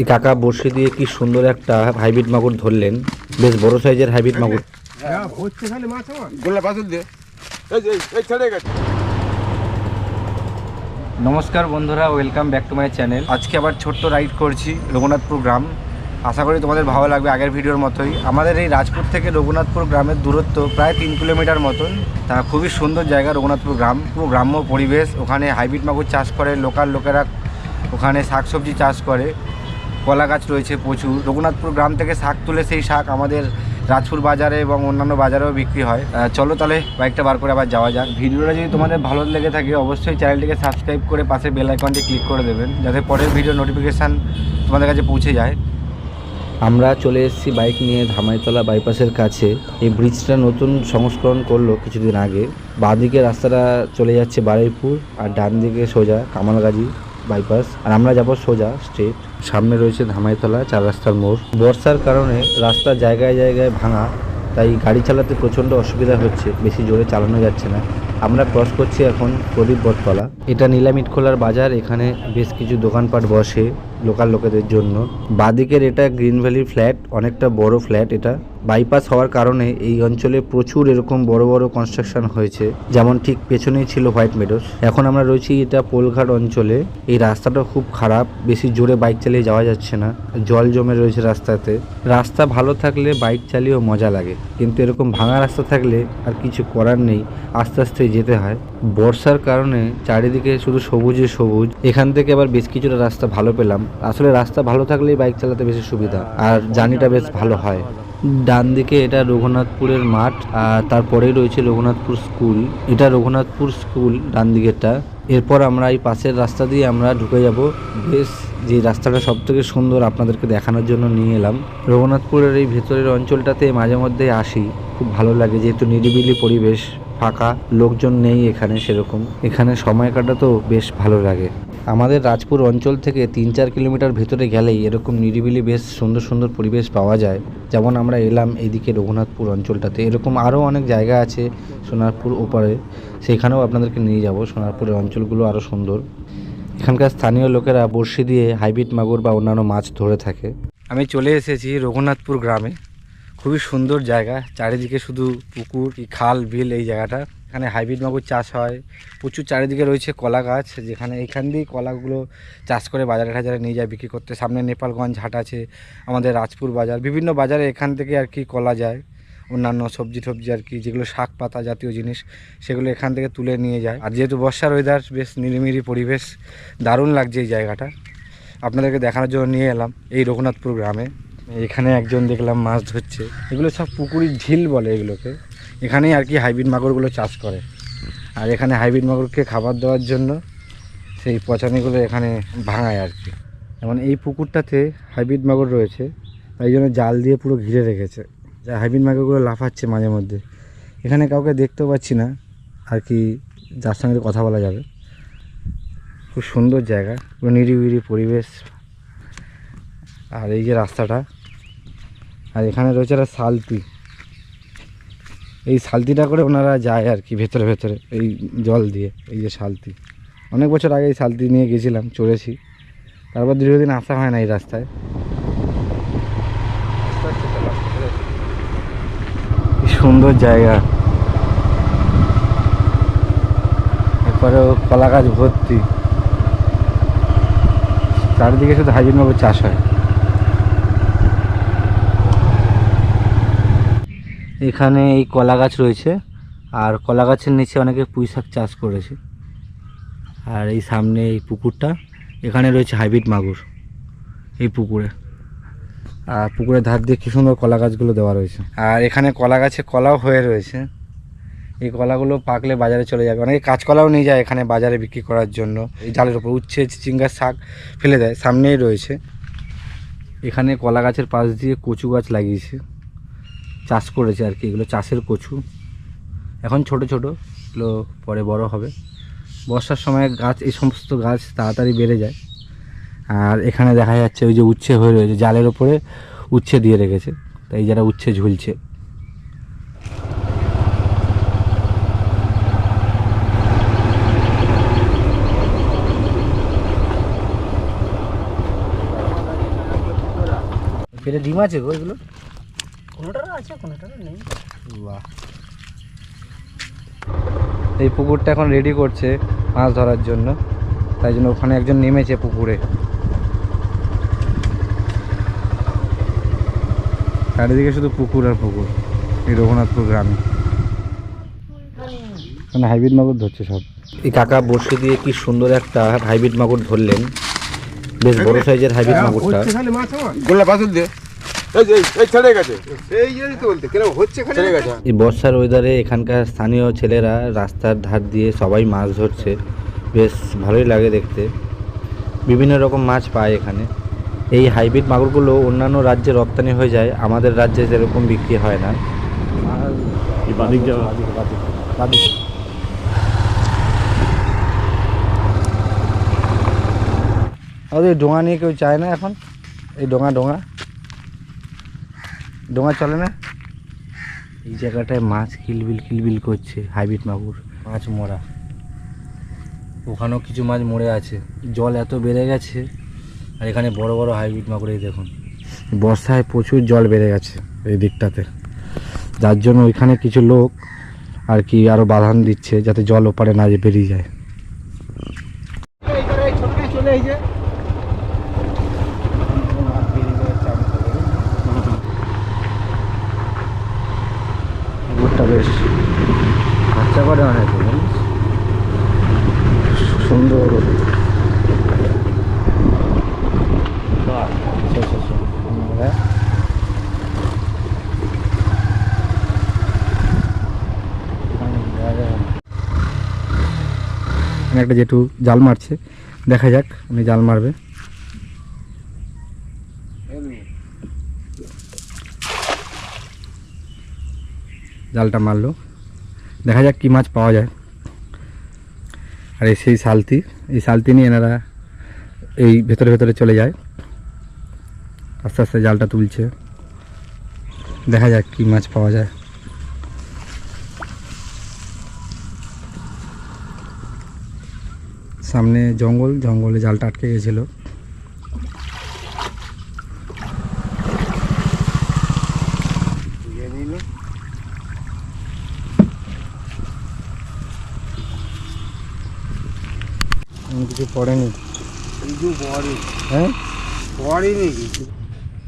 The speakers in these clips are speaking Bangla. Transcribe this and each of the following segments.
এই কাকা বসে দিয়ে কি সুন্দর একটা হাইব্রিড মাগুর ধরলেন। বেশ বড় সাইজের হাইব্রিড মাগুর। নমস্কার বন্ধুরা welcome back to my channel আজকে আবার ছোট্ট রাইড করছি রঘুনাথপুর গ্রাম। আশা করি তোমাদের ভালো লাগবে আগের ভিডিওর মতোই। আমাদের এই রাজপুর থেকে রঘুনাথপুর গ্রামের দূরত্ব প্রায় তিন কিলোমিটার মতন। তা খুবই সুন্দর জায়গা রঘুনাথপুর গ্রাম। পুরো গ্রাম্য পরিবেশ, ওখানে হাইব্রিড মাগুর চাষ করে, লোকাল লোকেরা ওখানে শাকসবজি চাষ করে, কলা গাছ রয়েছে প্রচুর। রঘুনাথপুর গ্রাম থেকে শাক তুলে সেই শাক আমাদের রাজপুর বাজারে এবং অন্যান্য বাজারেও বিক্রি হয়। চলো তাহলে বাইকটা বার করে আবার যাওয়া যাক। ভিডিওটা যদি তোমাদের ভালো লেগে থাকে, অবশ্যই চ্যানেলটিকে সাবস্ক্রাইব করে পাশে বেল আইকনটি ক্লিক করে দেবেন, যাতে পরের ভিডিও নোটিফিকেশান তোমাদের কাছে পৌঁছে যায়। আমরা চলে এসেছি বাইক নিয়ে ধামাইতলা বাইপাসের কাছে। এই ব্রিজটা নতুন সংস্করণ করল কিছুদিন আগে। বাঁদিকে রাস্তাটা চলে যাচ্ছে বারুইপুর আর ডান দিকে সোজা কামালগাজি। বাইপাস আর আমরা যাব সোজা স্ট্রেট। সামনে রয়েছে ধামাইতলা, চার রাস্তার মোড়। বর্ষার কারণে রাস্তা জায়গায় জায়গায় ভাঙা, তাই গাড়ি চালাতে প্রচণ্ড অসুবিধা হচ্ছে, বেশি জোরে চালানো যাচ্ছে না। আমরা ক্রস করছি এখন প্রদীপ বটতলা। এটা নীলামিট খোলার বাজার, এখানে বেশ কিছু দোকানপাট বসে। লোকাল লোকেদের জন্য। বাদিকের এটা গ্রিন ভ্যালি ফ্ল্যাট, অনেকটা বড় ফ্ল্যাট এটা। বাইপাস হওয়ার কারণে এই অঞ্চলে প্রচুর এরকম বড় বড় কনস্ট্রাকশন হয়েছে। যেমন ঠিক পেছনেই ছিল হোয়াইট মেডোস এখন আমরা রয়েছি এটা পোলঘাট অঞ্চলে। এই রাস্তাটা খুব খারাপ, বেশি জোরে বাইক চালিয়ে যাওয়া যাচ্ছে না। জল জমে রয়েছে রাস্তাতে। রাস্তা ভালো থাকলে বাইক চালিয়েও মজা লাগে। কিন্তু এরকম ভাঙা রাস্তা থাকলে আর কিছু করার নেই। আস্তে আস্তে যেতে হয়। বর্ষার কারণে চারিদিকে শুধু সবুজে সবুজ। এখান থেকে আবার বেশ কিছুটা রাস্তা ভালো পেলাম। আসলে রাস্তা ভালো থাকলেই বাইক চালাতে বেশি সুবিধা, আর জার্নিটা বেশ ভালো হয়। ডান দিকে এটা রঘুনাথপুরের মাঠ, আর তারপরেই রয়েছে রঘুনাথপুর স্কুল। এটা রঘুনাথপুর স্কুল ডান দিকেরটা এরপর আমরা এই পাশের রাস্তা দিয়ে আমরা ঢুকে যাব। বেশ, যে রাস্তাটা সব থেকে সুন্দর আপনাদেরকে দেখানোর জন্য নিয়ে এলাম। রঘুনাথপুরের এই ভেতরের অঞ্চলটাতে মাঝে মধ্যে আসি। খুব ভালো লাগে, যেহেতু নিরিবিলি পরিবেশ। ফাঁকা, লোকজন নেই এখানে সেরকম। এখানে সময় কাটাতেও বেশ ভালো লাগে। আমাদের রাজপুর অঞ্চল থেকে তিন চার কিলোমিটার ভেতরে গেলেই এরকম নিরিবিলি বেশ সুন্দর সুন্দর পরিবেশ পাওয়া যায়। যেমন আমরা এলাম এইদিকে রঘুনাথপুর অঞ্চলটাতে। এরকম আরও অনেক জায়গা আছে সোনারপুর ওপারে। সেখানেও আপনাদেরকে নিয়ে যাব। সোনারপুরের অঞ্চলগুলো আরও সুন্দর। এখানকার স্থানীয় লোকেরা বড়শি দিয়ে হাইব্রিড মাগুর বা অন্যান্য মাছ ধরে থাকে। আমি চলে এসেছি রঘুনাথপুর গ্রামে। খুবই সুন্দর জায়গা। চারিদিকে শুধু পুকুর কি খাল, বিল এই জায়গাটা। এখানে হাইব্রিড মাগুর চাষ হয়। প্রচুর চারিদিকে রয়েছে কলা গাছ, যেখানে এখান দিয়েই কলাগুলো চাষ করে বাজারে টাজারে নিয়ে যায়, বিক্রি করতে। সামনে নেপালগঞ্জ হাট আছে, আমাদের রাজপুর বাজার। বিভিন্ন বাজারে এখান থেকে আর কি কলা যায়। অন্যান্য সবজি টবজি আর কি, যেগুলো শাক পাতা জাতীয় জিনিস, সেগুলো এখান থেকে তুলে নিয়ে যায়। আর যেহেতু বর্ষার ওয়েদার বেশ নিরিমিরি পরিবেশ, দারুণ লাগছে এই জায়গাটা। আপনাদেরকে দেখানোর জন্য নিয়ে এলাম এই রঘুনাথপুর গ্রামে। এখানে একজন দেখলাম মাছ ধরছে। এগুলো সব পুকুরি ঝিল বলে এগুলোকে। এখানেই আর কি হাইব্রিড মাগুরগুলো চাষ করে। আর এখানে হাইব্রিড মাগুরকে খাবার দেওয়ার জন্য সেই পচানিগুলো এখানে ভাঙায় আর কি। যেমন এই পুকুরটাতে হাইব্রিড মাগুর রয়েছে, তাই জন্য জাল দিয়ে পুরো ঘিরে রেখেছে। যা হাইব্রিড মাগুরগুলো লাফাচ্ছে মাঝে মধ্যে। এখানে কাউকে দেখতেও পাচ্ছি না, আর কি যার সঙ্গে কথা বলা যাবে। খুব সুন্দর জায়গা, পুরো নিরিবিলি পরিবেশ। আর এই যে রাস্তাটা আর এখানে রয়েছে একটা সালতি। এই সালতিটা করে ওনারা যায় আর কি ভেতরে ভেতরে, এই জল দিয়ে, এই যে সালতি। অনেক বছর আগে এই সালতি নিয়ে গেছিলাম, চড়েছি। তারপর দীর্ঘদিন আসা হয় না এই রাস্তায়। সুন্দর জায়গা। এরপরে কলা গাছ ভর্তি। চারিদিকে শুধু হাইব্রিড মাগুর চাষ হয়। এখানে এই কলা গাছ রয়েছে, আর কলা গাছের নিচে অনেকে পুঁই শাক চাষ করেছে। আর এই সামনে এই পুকুরটা, এখানে রয়েছে হাইব্রিড মাগুর, এই পুকুরে। আর পুকুরের ধার দিয়ে কি সুন্দর কলা গাছগুলো দেওয়া রয়েছে। আর এখানে কলা গাছে কলাও হয়ে রয়েছে। এই কলাগুলো পাকলে বাজারে চলে যাবে। অনেকে কাঁচকলাও নিয়ে যায় এখানে বাজারে বিক্রি করার জন্য। এই জালের উপর উচ্ছে চিচিঙ্গার শাক ফেলে দেয়, সামনেই রয়েছে। এখানে কলা গাছের পাশ দিয়ে কচু গাছ লাগিয়েছে। চাষ করেছে আর কি, এগুলো চাষের কচু। এখন ছোট ছোট, এগুলো পরে বড় হবে। বর্ষার সময় গাছ, এই সমস্ত গাছ তাড়াতাড়ি বেড়ে যায়। আর এখানে দেখা যাচ্ছে ওই যে উচ্ছে হয়ে রয়েছে, জালের ওপরে উচ্ছে দিয়ে রেখেছে। তাই যারা উচ্ছে ঝুলছে। ডিম আছে গো এগুলো আছে কোনোটার নেই। বাহ। এই পুকুরটা এখন রেডি করছে মাছ ধরার জন্য। তাই জন্য ওখানে একজন নেমেছে পুকুরে। চারিদিকে শুধু পুকুর আর পুকুর এই রঘুনাথপুর গ্রামে। মানে হাইব্রিড মাগুর ধরছে সব। এই কাকা বসে দিয়ে কি সুন্দর একটা হাইব্রিড মাগুর ধরলেন। বেশ বড় সাইজের হাইব্রিড মাগুরটা। গোল্লা পাথর দে এই এই, এই এই এই বর্ষার ওয়েদারে এখানকার স্থানীয় ছেলেরা রাস্তার ধার দিয়ে সবাই মাছ ধরছে। বেশ ভালোই লাগে দেখতে। বিভিন্ন রকম মাছ পায় এখানে। এই হাইব্রিড মাগুরগুলো অন্যান্য রাজ্যে রপ্তানি হয়ে যায়। আমাদের রাজ্যে সেরকম বিক্রি হয় না। ওদের ডোঙা নিয়ে কেউ চায় না এখন? এই ডোঙা ডোঙা? ডোঙা চলে না? এই জায়গাটায় মাছ কিলবিল কিলবিল করছে, হাইব্রিড মাগুর। মাছ মরা। ওখানেও কিছু মাছ মরে আছে। জল এত বেড়ে গেছে, আর এখানে বড় বড় হাইব্রিড মাগুর এই দেখুন। বর্ষায় প্রচুর জল বেড়ে গেছে এই দিকটাতে। যার জন্য ওইখানে কিছু লোক আর কি আরও বাধান দিচ্ছে, যাতে জল ওপারে না বেরিয়ে যায়। পুকুরটা বেশ খরচা করে অনেক সুন্দর। এখানে একটা জেঠু জাল মারছে। দেখা যাক উনি জাল মারবে। জালটা মারলো। দেখা যাক কী মাছ পাওয়া যায়। আর এই সেই সালতি, এই সালতি নিয়ে এনারা এই ভেতরে ভেতরে চলে যায়। আস্তে আস্তে জালটা তুলছে। দেখা যাক কী মাছ পাওয়া যায়। সামনে জঙ্গল, জঙ্গলে জালটা আটকে গেছিল। এমন কিছু পড়েনি? কিছু বড়ি হ্যাঁ? বড়ি নাকি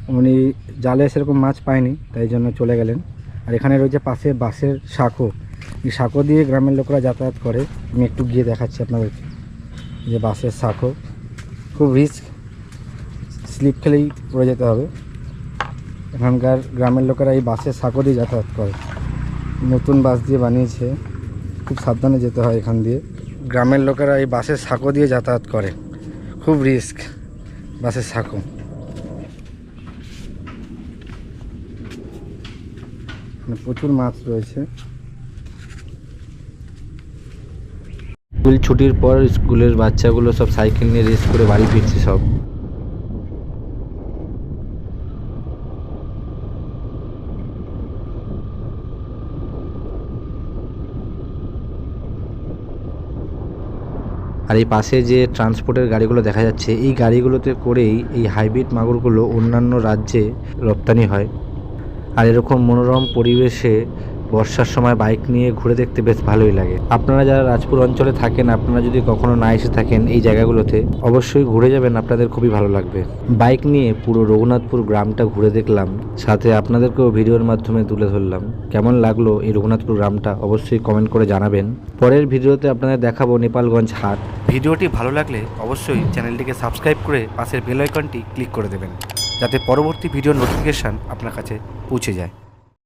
উনি জালে সেরকম মাছ পায়নি তাই জন্য চলে গেলেন। আর এখানে রয়েছে পাশে বাঁশের সাঁকো। এই সাঁকো দিয়ে গ্রামের লোকরা যাতায়াত করে। আমি একটু গিয়ে দেখাচ্ছি আপনাদেরকে যে বাঁশের সাঁকো। খুব রিস্ক। স্লিপ খেলেই পড়ে যেতে হবে। এখানকার গ্রামের লোকেরা এই বাসের সাঁকো দিয়ে যাতায়াত করে। নতুন বাস দিয়ে বানিয়েছে। খুব সাবধানে যেতে হয় এখান দিয়ে। গ্রামের লোকেরা এই বাসের সাঁকো দিয়ে যাতায়াত করে। খুব রিস্ক বাসের সাঁকো। প্রচুর মাছ রয়েছে। স্কুল ছুটির পর স্কুলের বাচ্চাগুলো সব সাইকেল নিয়ে রেস করে বাড়ি ফিরছে সব। আর এই পাশে যে ট্রান্সপোর্টের গাড়িগুলো দেখা যাচ্ছে, এই গাড়িগুলোতে করেই এই হাইব্রিড মাগুরগুলো অন্যান্য রাজ্যে রপ্তানি হয়। আর এরকম মনোরম পরিবেশে বর্ষার সময় বাইক নিয়ে ঘুরে দেখতে বেশ ভালোই লাগে। আপনারা যারা রাজপুর অঞ্চলে থাকেন, আপনারা যদি কখনো না এসে থাকেন এই জায়গাগুলোতে, অবশ্যই ঘুরে যাবেন, আপনাদের খুবই ভালো লাগবে। বাইক নিয়ে পুরো রঘুনাথপুর গ্রামটা ঘুরে দেখলাম, সাথে আপনাদেরকেও ভিডিওর মাধ্যমে তুলে ধরলাম। কেমন লাগল এই রঘুনাথপুর গ্রামটা, অবশ্যই কমেন্ট করে জানাবেন। পরের ভিডিওতে আপনাদের দেখাবো নেপালগঞ্জ হাট। ভিডিওটি ভালো লাগলে অবশ্যই চ্যানেলটিকে সাবস্ক্রাইব করে পাশের বেল আইকনটি ক্লিক করে দেবেন, যাতে পরবর্তী ভিডিও নোটিফিকেশান আপনার কাছে পৌঁছে যায়।